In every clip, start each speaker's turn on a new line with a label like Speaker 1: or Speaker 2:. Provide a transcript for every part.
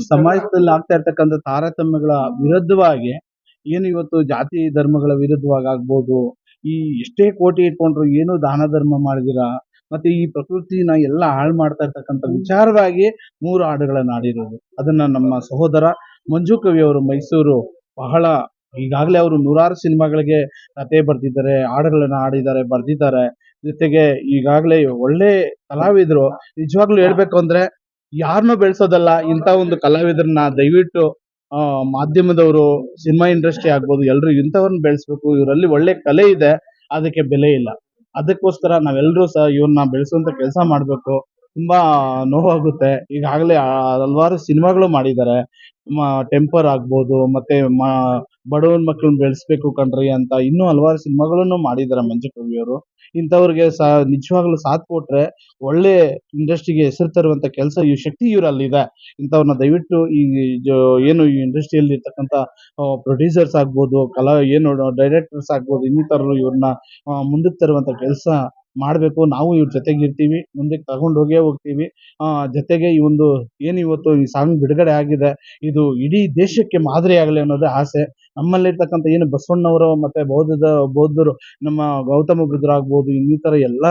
Speaker 1: ಈ ಸಮಾಜದಲ್ಲಿ ಆಗ್ತಾ ಇರ್ತಕ್ಕಂಥ ತಾರತಮ್ಯಗಳ ವಿರುದ್ಧವಾಗಿ ಏನು ಇವತ್ತು ಜಾತಿ ಧರ್ಮಗಳ ವಿರುದ್ಧವಾಗಿ ಆಗ್ಬೋದು ಈ ಎಷ್ಟೇ ಕೋಟಿ ಇಟ್ಕೊಂಡ್ರು ಏನು ದಾನ ಧರ್ಮ ಮಾಡಿದಿರ ಮತ್ತೆ ಈ ಪ್ರಕೃತಿನ ಎಲ್ಲ ಹಾಳು ಮಾಡ್ತಾ ಇರ್ತಕ್ಕಂಥ ವಿಚಾರವಾಗಿ ಮೂರು ಹಾಡುಗಳನ್ನ ಆಡಿರೋದು ಅದನ್ನ ನಮ್ಮ ಸಹೋದರ ಮಂಜು ಕವಿ ಅವರು ಮೈಸೂರು ಬಹಳ ಈಗಾಗಲೇ ಅವರು ನೂರಾರು ಸಿನಿಮಾಗಳಿಗೆ ಕತೆ ಬರ್ತಿದ್ದಾರೆ ಹಾಡುಗಳನ್ನ ಆಡಿದ್ದಾರೆ ಬರ್ದಿದ್ದಾರೆ. ಜೊತೆಗೆ ಈಗಾಗಲೇ ಒಳ್ಳೆ ಕಲಾವಿದರು. ನಿಜವಾಗ್ಲೂ ಹೇಳ್ಬೇಕು ಅಂದ್ರೆ ಯಾರನ್ನೂ ಬೆಳೆಸೋದಲ್ಲ, ಇಂಥ ಒಂದು ಕಲಾವಿದರನ್ನ ದಯವಿಟ್ಟು ಮಾಧ್ಯಮದವರು, ಸಿನಿಮಾ ಇಂಡಸ್ಟ್ರಿ ಆಗ್ಬೋದು ಎಲ್ಲರೂ ಇಂಥವ್ರನ್ನ ಬೆಳೆಸ್ಬೇಕು, ಇವರಲ್ಲಿ ಒಳ್ಳೆ ಕಲೆ ಇದೆ, ಅದಕ್ಕೆ ಬೆಲೆ ಇಲ್ಲ. ಅದಕ್ಕೋಸ್ಕರ ನಾವೆಲ್ಲರೂ ಸಹ ಇವ್ರನ್ನ ಬೆಳೆಸುವಂಥ ಕೆಲಸ ಮಾಡಬೇಕು. ತುಂಬಾ ನೋವಾಗುತ್ತೆ. ಈಗಾಗಲೇ ಹಲವಾರು ಸಿನಿಮಾಗಳು ಮಾಡಿದ್ದಾರೆ. ಟೆಂಪರ್ ಆಗ್ಬೋದು, ಮತ್ತೆ ಬಡವನ ಮಕ್ಕಳನ್ನ ಬೆಳೆಸ್ಬೇಕು ಕಣ್ರಿ ಅಂತ ಇನ್ನೂ ಹಲವಾರು ಸಿನಿಮಾಗಳನ್ನು ಮಾಡಿದ್ದಾರೆ ಮಂಜು ಕವಿಯವರು ಇಂಥವ್ರಿಗೆ ಸಹ ನಿಜವಾಗ್ಲೂ ಸಾಥ್ ಕೊಟ್ರೆ ಒಳ್ಳೆ ಇಂಡಸ್ಟ್ರಿಗೆ ಹೆಸರು ತರುವಂತ ಕೆಲಸ ಈ ಶಕ್ತಿ ಇವರಲ್ಲಿದೆ. ಇಂಥವ್ರನ್ನ ದಯವಿಟ್ಟು ಈ ಏನು ಈ ಇಂಡಸ್ಟ್ರಿಯಲ್ಲಿ ಇರ್ತಕ್ಕಂಥ ಪ್ರೊಡ್ಯೂಸರ್ಸ್ ಆಗ್ಬೋದು, ಕಲಾ, ಏನು ಡೈರೆಕ್ಟರ್ಸ್ ಆಗ್ಬೋದು, ಇನ್ನಿತರರು ಇವ್ರನ್ನ ಮುಂದಕ್ಕೆ ತರುವಂತ ಕೆಲಸ ಮಾಡಬೇಕು. ನಾವು ಇವ್ರ ಜೊತೆಗೆ ಇರ್ತೀವಿ. ಮುಂದಕ್ಕೆ ತಗೊಂಡ್ ಹೋಗೇ ಹೋಗ್ತೀವಿ. ಜೊತೆಗೆ ಈ ಒಂದು ಏನು ಇವತ್ತು ಈ ಸಾಂಗ್ ಬಿಡುಗಡೆ ಆಗಿದೆ, ಇದು ಇಡೀ ದೇಶಕ್ಕೆ ಮಾದರಿ ಆಗಲಿ ಅನ್ನೋದೇ ಆಸೆ. ನಮ್ಮಲ್ಲಿರ್ತಕ್ಕಂಥ ಏನು ಬಸವಣ್ಣವರು ಮತ್ತೆ ಬೌದ್ಧದ, ಬೌದ್ಧರು, ನಮ್ಮ ಗೌತಮ ಬುದ್ಧರು ಆಗ್ಬೋದು, ಇನ್ನಿತರ ಎಲ್ಲ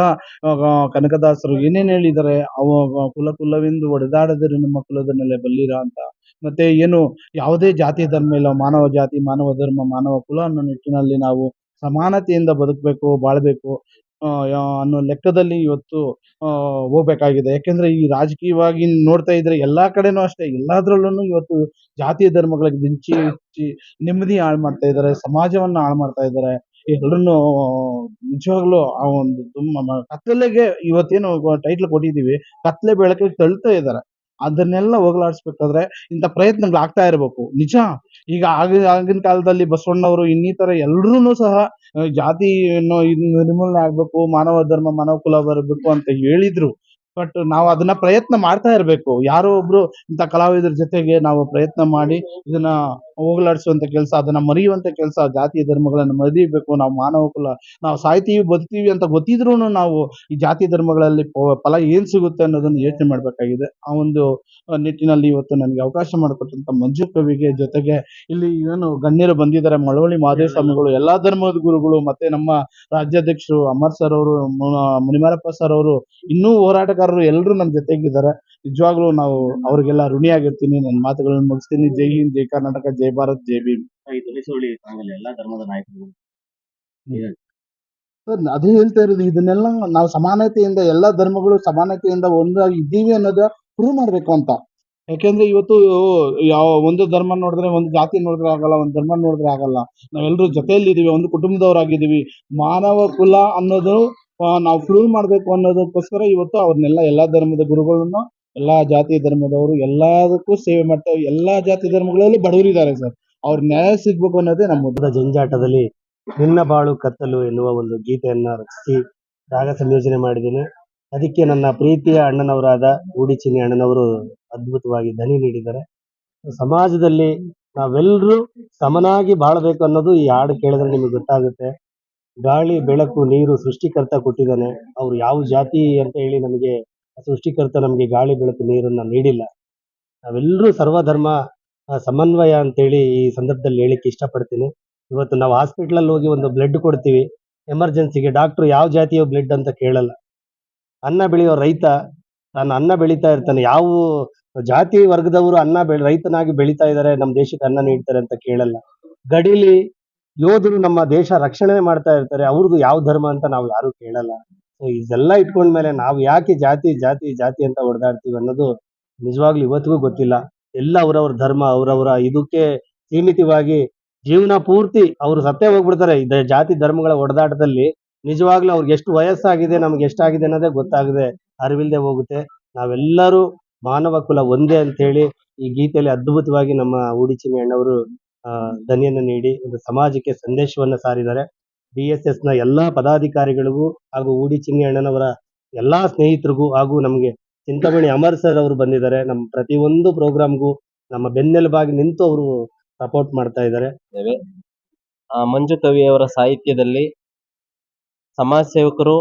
Speaker 1: ಕನಕದಾಸರು ಏನೇನು ಹೇಳಿದ್ದಾರೆ ಅವ ಕುಲ ಕುಲವೆಂದು ಒಡೆದಾಡದಿರು ನಮ್ಮ ಕುಲದ ನೆಲೆ ಬಲ್ಲಿರ ಅಂತ. ಮತ್ತೆ ಏನು ಯಾವುದೇ ಜಾತಿ ಧರ್ಮ ಇಲ್ಲ. ಮಾನವ ಜಾತಿ, ಮಾನವ ಧರ್ಮ, ಮಾನವ ಕುಲ ಅನ್ನೋ ನಿಟ್ಟಿನಲ್ಲಿ ನಾವು ಸಮಾನತೆಯಿಂದ ಬದುಕಬೇಕು, ಬಾಳ್ಬೇಕು. ಅನ್ನೋ ಲೆಕ್ಕದಲ್ಲಿ ಇವತ್ತು ಹೋಗ್ಬೇಕಾಗಿದೆ. ಯಾಕೆಂದ್ರೆ ಈ ರಾಜಕೀಯವಾಗಿ ನೋಡ್ತಾ ಇದ್ರೆ ಎಲ್ಲಾ ಕಡೆನೂ ಅಷ್ಟೇ. ಎಲ್ಲಾದ್ರಲ್ಲೂ ಇವತ್ತು ಜಾತಿ ಧರ್ಮಗಳಿಗೆ ಬೆಂಚಿ ಹಚ್ಚಿ ನೆಮ್ಮದಿ ಹಾಳು ಮಾಡ್ತಾ ಇದ್ದಾರೆ ಸಮಾಜವನ್ನ ಹಾಳು ಮಾಡ್ತಾ ಇದ್ದಾರೆ ಎಲ್ಲರನ್ನು, ನಿಜವಾಗ್ಲೂ ಆ ಒಂದು ತುಂಬ ಕತ್ತಲೆಗೆ ಇವತ್ತೇನು ಟೈಟ್ಲ್ ಕೊಟ್ಟಿದೀವಿ ಕತ್ತಲೆ ಬೆಳಕಿಗೆ ತಳ್ತಾ ಇದ್ದಾರೆ ಅದನ್ನೆಲ್ಲ ಹೋಗಲಾಡಿಸ್ಬೇಕಾದ್ರೆ ಇಂಥ ಪ್ರಯತ್ನಗಳು ಆಗ್ತಾ ಇರಬೇಕು. ನಿಜ? ಈಗ ಆಗ, ಆಗಿನ ಕಾಲದಲ್ಲಿ ಬಸವಣ್ಣವರು ಇನ್ನಿತರ ಎಲ್ರೂ ಸಹ ಜಾತಿ ನಿರ್ಮೂಲನೆ ಆಗ್ಬೇಕು, ಮಾನವ ಧರ್ಮ ಮಾನವ ಕುಲ ಬರಬೇಕು ಅಂತ ಹೇಳಿದ್ರು. ಬಟ್ ನಾವು ಅದನ್ನ ಪ್ರಯತ್ನ ಮಾಡ್ತಾ ಇರಬೇಕು. ಯಾರೋ ಒಬ್ರು ಇಂಥ ಕಲಾವಿದರ ಜೊತೆಗೆ ನಾವು ಪ್ರಯತ್ನ ಮಾಡಿ ಇದನ್ನ ಹೋಗಲಾಡಿಸುವಂತ ಕೆಲಸ, ಅದನ್ನ ಮರೆಯುವಂತ ಕೆಲಸ ಜಾತಿ ಧರ್ಮಗಳನ್ನು ಮರೆಯಬೇಕು ನಾವು ಮಾನವ ಕುಲ, ನಾವು ಸಾಯ್ತೀವಿ, ಬದುಕ್ತೀವಿ ಅಂತ ಗೊತ್ತಿದ್ರೂ ನಾವು ಈ ಜಾತಿ ಧರ್ಮಗಳಲ್ಲಿ ಫಲ ಏನ್ ಸಿಗುತ್ತೆ ಅನ್ನೋದನ್ನ ಯೋಚನೆ ಮಾಡಬೇಕಾಗಿದೆ. ಆ ಒಂದು ನಿಟ್ಟಿನಲ್ಲಿ ಇವತ್ತು ನನಗೆ ಅವಕಾಶ ಮಾಡಿಕೊಟ್ಟಂತ ಮಂಜು ಕವಿಗೆ ಜೊತೆಗೆ ಇಲ್ಲಿ ಏನು ಗಣ್ಯರು ಬಂದಿದ್ದಾರೆ, ಮಳವಳ್ಳಿ ಮಾದೇವ ಸ್ವಾಮಿಗಳು, ಎಲ್ಲಾ ಧರ್ಮದ ಗುರುಗಳು, ಮತ್ತೆ ನಮ್ಮ ರಾಜ್ಯಾಧ್ಯಕ್ಷರು ಅಮರ್ ಸರ್ ಅವರು ಮುನಿಮಾರಪ್ಪ ಸರ್ ಅವರು, ಇನ್ನೂ ಹೋರಾಟಗಾರರು ಎಲ್ಲರೂ ನಮ್ಮ ಜೊತೆಗಿದ್ದಾರೆ. ನಿಜವಾಗ್ಲೂ ನಾವು ಅವ್ರಿಗೆಲ್ಲ ಋಣಿಯಾಗಿರ್ತೀನಿ ನನ್ನ ಮಾತುಗಳನ್ನು ಮುಗಿಸ್ತೀನಿ. ಜೈ ಹಿಂದ್, ಜೈ ಕರ್ನಾಟಕ, ಜೈ ಭಾರತ್ ಜೈ ಭೀಮ್
Speaker 2: ಈ ಎಲ್ಲಾ ಧರ್ಮದ ನಾಯಕರು.
Speaker 1: ಸರ್ ಅದೇ ಹೇಳ್ತಾ ಇರೋದು ಇದನ್ನೆಲ್ಲ ನಾವು ಸಮಾನತೆಯಿಂದ ಎಲ್ಲಾ ಧರ್ಮಗಳು ಸಮಾನತೆಯಿಂದ ಒಂದಾಗಿ ಇದ್ದೀವಿ ಅನ್ನೋದ ಪ್ರೂವ್ ಮಾಡ್ಬೇಕು ಅಂತ. ಯಾಕೆಂದ್ರೆ ಇವತ್ತು ಯಾವ ಒಂದು ಧರ್ಮ ನೋಡಿದ್ರೆ ಒಂದು ಜಾತಿ ನೋಡಿದ್ರೆ ಆಗಲ್ಲ ಒಂದು ಧರ್ಮ ನೋಡಿದ್ರೆ ಆಗಲ್ಲ. ನಾವೆಲ್ಲರೂ ಜೊತೆಯಲ್ಲಿ ಇದೀವಿ ಒಂದು ಕುಟುಂಬದವರಾಗಿದ್ದೀವಿ. ಮಾನವ ಕುಲ ಅನ್ನೋದು ಆ, ನಾವು ಪ್ರೂವ್ ಮಾಡ್ಬೇಕು ಅನ್ನೋದಕ್ಕೋಸ್ಕರ ಇವತ್ತು ಅವ್ರನ್ನೆಲ್ಲ ಎಲ್ಲಾ ಧರ್ಮದ ಗುರುಗಳನ್ನು ಎಲ್ಲಾ ಜಾತಿ ಧರ್ಮದವರು ಎಲ್ಲದಕ್ಕೂ ಸೇವೆ ಮಾಡ್ತಾ ಎಲ್ಲಾ ಜಾತಿ ಧರ್ಮಗಳಲ್ಲಿ ಬಡವರಿದ್ದಾರೆ ಸರ್. ಅವ್ರ ನ್ಯಾಯ ಸಿಗ್ಬೇಕು ಅನ್ನೋದೇ ನಮ್ಮ
Speaker 3: ದೊಡ್ಡ ಜಂಜಾಟದಲ್ಲಿ ನಿನ್ನ ಬಾಳು ಕತ್ತಲು ಎನ್ನುವ ಒಂದು ಗೀತೆಯನ್ನ ರಚಿಸಿ ರಾಗ ಸಂಯೋಜನೆ ಮಾಡಿದ್ದೀನಿ. ಅದಕ್ಕೆ ನನ್ನ ಪ್ರೀತಿಯ ಅಣ್ಣನವರಾದ ಗೂಡಿಚಿನಿ ಅಣ್ಣನವರು ಅದ್ಭುತವಾಗಿ ದನಿ ನೀಡಿದ್ದಾರೆ. ಸಮಾಜದಲ್ಲಿ ನಾವೆಲ್ಲರೂ ಸಮನಾಗಿ ಬಾಳಬೇಕು ಅನ್ನೋದು ಈ ಹಾಡು ಕೇಳಿದ್ರೆ ನಿಮಗೆ ಗೊತ್ತಾಗುತ್ತೆ. ಗಾಳಿ, ಬೆಳಕು, ನೀರು ಸೃಷ್ಟಿಕರ್ತ ಕೊಟ್ಟಿದ್ದಾನೆ. ಅವ್ರು ಯಾವ ಜಾತಿ ಅಂತ ಹೇಳಿ ನಮಗೆ ಸೃಷ್ಟಿಕರ್ತ ನಮಗೆ ಗಾಳಿ ಬೆಳಕು ನೀರನ್ನ ನೀಡಿಲ್ಲ. ನಾವೆಲ್ಲರೂ ಸರ್ವಧರ್ಮ ಸಮನ್ವಯ ಅಂತೇಳಿ ಈ ಸಂದರ್ಭದಲ್ಲಿ ಹೇಳಿಕ್ಕೆ ಇಷ್ಟಪಡ್ತೀನಿ. ಇವತ್ತು ನಾವು ಹಾಸ್ಪಿಟ್ಲಲ್ಲಿ ಹೋಗಿ ಒಂದು ಬ್ಲಡ್ ಕೊಡ್ತೀವಿ. ಎಮರ್ಜೆನ್ಸಿಗೆ ಡಾಕ್ಟ್ರು ಯಾವ ಜಾತಿಯ ಬ್ಲಡ್ ಅಂತ ಕೇಳಲ್ಲ. ಅನ್ನ ಬೆಳೆಯೋ ರೈತ ತಾನು ಅನ್ನ ಬೆಳೀತಾ ಇರ್ತಾನೆ. ಯಾವ ಜಾತಿ ವರ್ಗದವರು ಅನ್ನ ಬೆಳೆ ರೈತನಾಗಿ ಬೆಳೀತಾ ಇದ್ದಾರೆ, ನಮ್ಮ ದೇಶಕ್ಕೆ ಅನ್ನ ನೀಡ್ತಾರೆ ಅಂತ ಕೇಳಲ್ಲ. ಗಡಿಲಿ ಯೋಧರು ನಮ್ಮ ದೇಶ ರಕ್ಷಣೆ ಮಾಡ್ತಾ ಇರ್ತಾರೆ. ಅವ್ರದ್ದು ಯಾವ ಧರ್ಮ ಅಂತ ನಾವು ಯಾರು ಕೇಳಲ್ಲ. ಸೊ ಇದೆಲ್ಲ ಇಟ್ಕೊಂಡ್ಮೇಲೆ ನಾವು ಯಾಕೆ ಜಾತಿ ಜಾತಿ ಜಾತಿ ಅಂತ ಹೊಡೆದಾಡ್ತೀವಿ ಅನ್ನೋದು ನಿಜವಾಗ್ಲೂ ಇವತ್ತಿಗೂ ಗೊತ್ತಿಲ್ಲ. ಎಲ್ಲ ಅವರವ್ರ ಧರ್ಮ, ಅವರವರ ಇದಕ್ಕೆ ಸೀಮಿತವಾಗಿ ಜೀವನ ಪೂರ್ತಿ ಅವ್ರು ಸತ್ತೇ ಹೋಗ್ಬಿಡ್ತಾರೆ. ಜಾತಿ ಧರ್ಮಗಳ ಹೊಡೆದಾಟದಲ್ಲಿ ನಿಜವಾಗ್ಲೂ ಅವ್ರಿಗೆ ಎಷ್ಟು ವಯಸ್ಸಾಗಿದೆ, ನಮ್ಗೆ ಎಷ್ಟಾಗಿದೆ ಅನ್ನೋದೇ ಗೊತ್ತಾಗದೆ ಅರಿವಿಲ್ದೆ ಹೋಗುತ್ತೆ. ನಾವೆಲ್ಲರೂ ಮಾನವ ಕುಲ ಒಂದೇ ಅಂತ ಹೇಳಿ ಈ ಗೀತೆಯಲ್ಲಿ ಅದ್ಭುತವಾಗಿ ನಮ್ಮ ಉಡಿಚಿನಿ ಅಣ್ಣವರು ಆ ದನಿಯನ್ನು ನೀಡಿ ಒಂದು ಸಮಾಜಕ್ಕೆ ಸಂದೇಶವನ್ನ ಸಾರಿದ್ದಾರೆ. ಡಿ ಎಸ್ನ ಎಲ್ಲಾ ಪದಾಧಿಕಾರಿಗಳಿಗೂ ಹಾಗೂ ಉಡಿಚಿನಿ ಅಣ್ಣನವರ ಎಲ್ಲಾ ಸ್ನೇಹಿತರಿಗೂ ಹಾಗೂ ನಮಗೆ ಚಿಂತಾಮಣಿ ಅಮರ್ ಸರ್ ಅವರು ಬಂದಿದ್ದಾರೆ. ನಮ್ಮ ಪ್ರತಿಯೊಂದು ಪ್ರೋಗ್ರಾಮ್ಗೂ ನಮ್ಮ ಬೆನ್ನೆಲುಬಾಗಿ ನಿಂತು ಅವರು ಸಪೋರ್ಟ್ ಮಾಡ್ತಾ ಇದ್ದಾರೆ.
Speaker 2: ಮಂಜು ಕವಿಯವರ ಸಾಹಿತ್ಯದಲ್ಲಿ ಸಮಾಜ ಸೇವಕರು,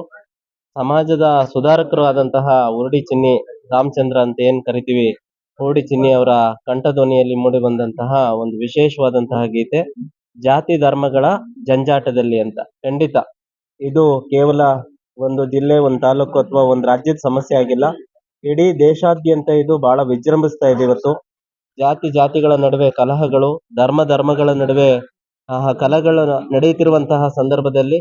Speaker 2: ಸಮಾಜದ ಸುಧಾರಕರು ಆದಂತಹ ಉರುಡಿ ಚಿನ್ನಿ ರಾಮಚಂದ್ರ ಅಂತ ಏನ್ ಕರಿತೀವಿ? ಓಡಿ ಚಿನ್ನಿ ಅವರ ಕಂಠಧ್ವನಿಯಲ್ಲಿ ಮೂಡಿ ಬಂದಂತಹ ಒಂದು ವಿಶೇಷವಾದಂತಹ ಗೀತೆ. ಜಾತಿ ಧರ್ಮಗಳ ಜಂಜಾಟದಲ್ಲಿ ಅಂತ. ಖಂಡಿತ. ಇದು ಕೇವಲ ಒಂದು ಜಿಲ್ಲೆ, ಒಂದು ತಾಲೂಕು ಅಥವಾ ಒಂದು ರಾಜ್ಯದ ಸಮಸ್ಯೆ ಆಗಿಲ್ಲ. ಇಡೀ ದೇಶಾದ್ಯಂತ ಇದು ಬಹಳ ವಿಜೃಂಭಿಸ್ತಾ ಇದೆ ಇವತ್ತು. ಜಾತಿ, ಜಾತಿಗಳ ನಡುವೆ ಕಲಹಗಳು, ಧರ್ಮ, ಧರ್ಮಗಳ ನಡುವೆ ಆ ಕಲಹಗಳು ನಡೆಯುತ್ತಿರುವಂತಹ ಸಂದರ್ಭದಲ್ಲಿ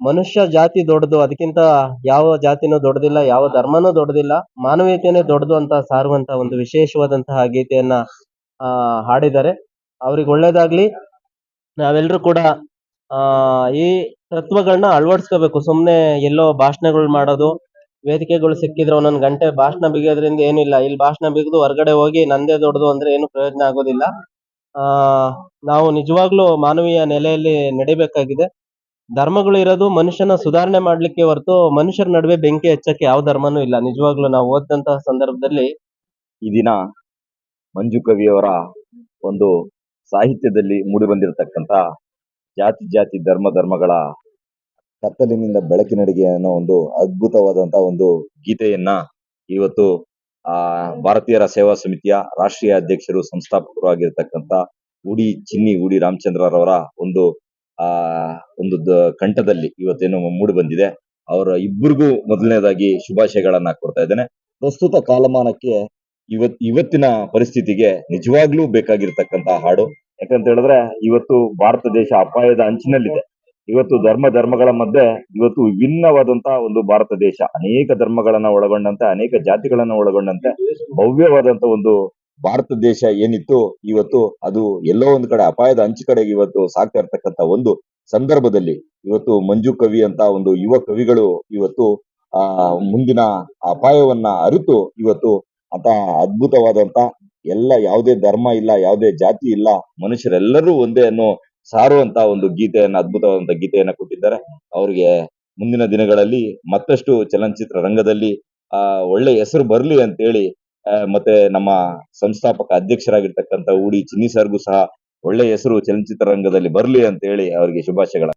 Speaker 2: ಮನುಷ್ಯ ಜಾತಿ ದೊಡ್ಡದು, ಅದಕ್ಕಿಂತ ಯಾವ ಜಾತಿನೂ ದೊಡ್ಡದಿಲ್ಲ, ಯಾವ ಧರ್ಮನೂ ದೊಡ್ಡದಿಲ್ಲ, ಮಾನವೀಯತೆನೇ ದೊಡ್ಡದು ಅಂತ ಸಾರುವಂತಹ ಒಂದು ವಿಶೇಷವಾದಂತಹ ಗೀತೆಯನ್ನ ಆ ಹಾಡಿದ್ದಾರೆ. ಅವ್ರಿಗೆ ಒಳ್ಳೇದಾಗ್ಲಿ. ನಾವೆಲ್ಲರೂ ಕೂಡ, ಆ, ಈ ತತ್ವಗಳನ್ನ ಅಳವಡಿಸ್ಕೋಬೇಕು. ಸುಮ್ನೆ ಎಲ್ಲೋ ಭಾಷಣಗಳು ಮಾಡೋದು, ವೇದಿಕೆಗಳು ಸಿಕ್ಕಿದ್ರೆ ಒಂದೊಂದು ಗಂಟೆ ಭಾಷಣ ಬಿಗಿಯೋದ್ರಿಂದ ಏನಿಲ್ಲ. ಇಲ್ಲಿ ಭಾಷಣ ಬಿಗಿದು ಹೊರಗಡೆ ಹೋಗಿ ನಂದೇ ದೊಡ್ಡದು ಅಂದ್ರೆ ಏನು ಪ್ರಯೋಜನ ಆಗೋದಿಲ್ಲ. ಆ, ನಾವು ನಿಜವಾಗ್ಲೂ ಮಾನವೀಯ ನೆಲೆಯಲ್ಲಿ ನಡಿಬೇಕಾಗಿದೆ. ಧರ್ಮಗಳು ಇರೋದು ಮನುಷ್ಯನ ಸುಧಾರಣೆ ಮಾಡ್ಲಿಕ್ಕೆ ಹೊರತು ಮನುಷ್ಯರ ನಡುವೆ ಬೆಂಕಿ ಹೆಚ್ಚಕ್ಕೆ ಯಾವ ಧರ್ಮನೂ ಇಲ್ಲ. ನಿಜವಾಗ್ಲೂ ನಾವು ಓದಂತಹ ಸಂದರ್ಭದಲ್ಲಿ
Speaker 4: ಈ ದಿನ ಮಂಜು ಕವಿಯವರ ಒಂದು ಸಾಹಿತ್ಯದಲ್ಲಿ ಮೂಡಿಬಂದಿರತಕ್ಕಂತ ಜಾತಿ ಜಾತಿ ಧರ್ಮ ಧರ್ಮಗಳ ಕತ್ತಲಿನಿಂದ ಬೆಳಕಿನಡಿಗೆ ಅನ್ನೋ ಒಂದು ಅದ್ಭುತವಾದಂತಹ ಒಂದು ಗೀತೆಯನ್ನ ಇವತ್ತು ಆ ಭಾರತೀಯರ ಸೇವಾ ಸಮಿತಿಯ ರಾಷ್ಟ್ರೀಯ ಅಧ್ಯಕ್ಷರು ಸಂಸ್ಥಾಪಕರು ಆಗಿರತಕ್ಕಂತ ಉಡಿ ಚಿನ್ನಿ ಉಡಿ ರಾಮಚಂದ್ರರವರ ಒಂದು, ಆ, ಒಂದು ಕಂಠದಲ್ಲಿ ಇವತ್ತೇನು ಮೂಡಿ ಬಂದಿದೆ ಅವರ ಇಬ್ಬರಿಗೂ ಮೊದಲನೇದಾಗಿ ಶುಭಾಶಯಗಳನ್ನ ಕೊಡ್ತಾ ಇದ್ದೇನೆ. ಪ್ರಸ್ತುತ ಕಾಲಮಾನಕ್ಕೆ ಇವತ್, ಇವತ್ತಿನ ಪರಿಸ್ಥಿತಿಗೆ ನಿಜವಾಗ್ಲೂ ಬೇಕಾಗಿರ್ತಕ್ಕಂತ ಹಾಡು. ಯಾಕಂತ ಹೇಳಿದ್ರೆ ಇವತ್ತು ಭಾರತ ದೇಶ ಅಪಾಯದ ಅಂಚಿನಲ್ಲಿದೆ. ಇವತ್ತು ಧರ್ಮ ಧರ್ಮಗಳ ಮಧ್ಯೆ ಇವತ್ತು ವಿಭಿನ್ನವಾದಂತಹ ಒಂದು ಭಾರತ ದೇಶ. ಅನೇಕ ಧರ್ಮಗಳನ್ನ ಒಳಗೊಂಡಂತೆ, ಅನೇಕ ಜಾತಿಗಳನ್ನ ಒಳಗೊಂಡಂತೆ ಭವ್ಯವಾದಂತ ಒಂದು ಭಾರತ ದೇಶ ಏನಿತ್ತು, ಇವತ್ತು ಅದು ಎಲ್ಲೋ ಒಂದ್ ಕಡೆ ಅಪಾಯದ ಅಂಚು ಕಡೆಗೆ ಇವತ್ತು ಸಾಗ್ತಾ ಇರ್ತಕ್ಕಂತ ಒಂದು ಸಂದರ್ಭದಲ್ಲಿ ಇವತ್ತು ಮಂಜು ಕವಿ ಅಂತ ಒಂದು ಯುವ ಕವಿಗಳು ಇವತ್ತು, ಆ, ಮುಂದಿನ ಅಪಾಯವನ್ನ ಅರಿತು ಇವತ್ತು ಅಂತ ಅದ್ಭುತವಾದಂತ ಎಲ್ಲ ಯಾವುದೇ ಧರ್ಮ ಇಲ್ಲ, ಯಾವುದೇ ಜಾತಿ ಇಲ್ಲ, ಮನುಷ್ಯರೆಲ್ಲರೂ ಒಂದೇ ಅನ್ನೋ ಸಾರುವಂತ ಒಂದು ಗೀತೆಯನ್ನ, ಅದ್ಭುತವಾದಂತ ಗೀತೆಯನ್ನ ಕೊಟ್ಟಿದ್ದಾರೆ. ಅವ್ರಿಗೆ ಮುಂದಿನ ದಿನಗಳಲ್ಲಿ ಮತ್ತಷ್ಟು ಚಲನಚಿತ್ರ ರಂಗದಲ್ಲಿ, ಆ, ಒಳ್ಳೆ ಹೆಸರು ಬರ್ಲಿ ಅಂತ ಹೇಳಿ ಮತ್ತೆ ನಮ್ಮ ಸಂಸ್ಥಾಪಕ ಅಧ್ಯಕ್ಷರಾಗಿರ್ತಕ್ಕಂಥ ಉಡಿ ಚಿನ್ನಿ ಸರ್ಗೂ ಸಹ ಒಳ್ಳೆ ಹೆಸರು ಚಲನಚಿತ್ರ ರಂಗದಲ್ಲಿ ಬರ್ಲಿ ಅಂತ ಹೇಳಿ ಅವರಿಗೆ ಶುಭಾಶಯಗಳ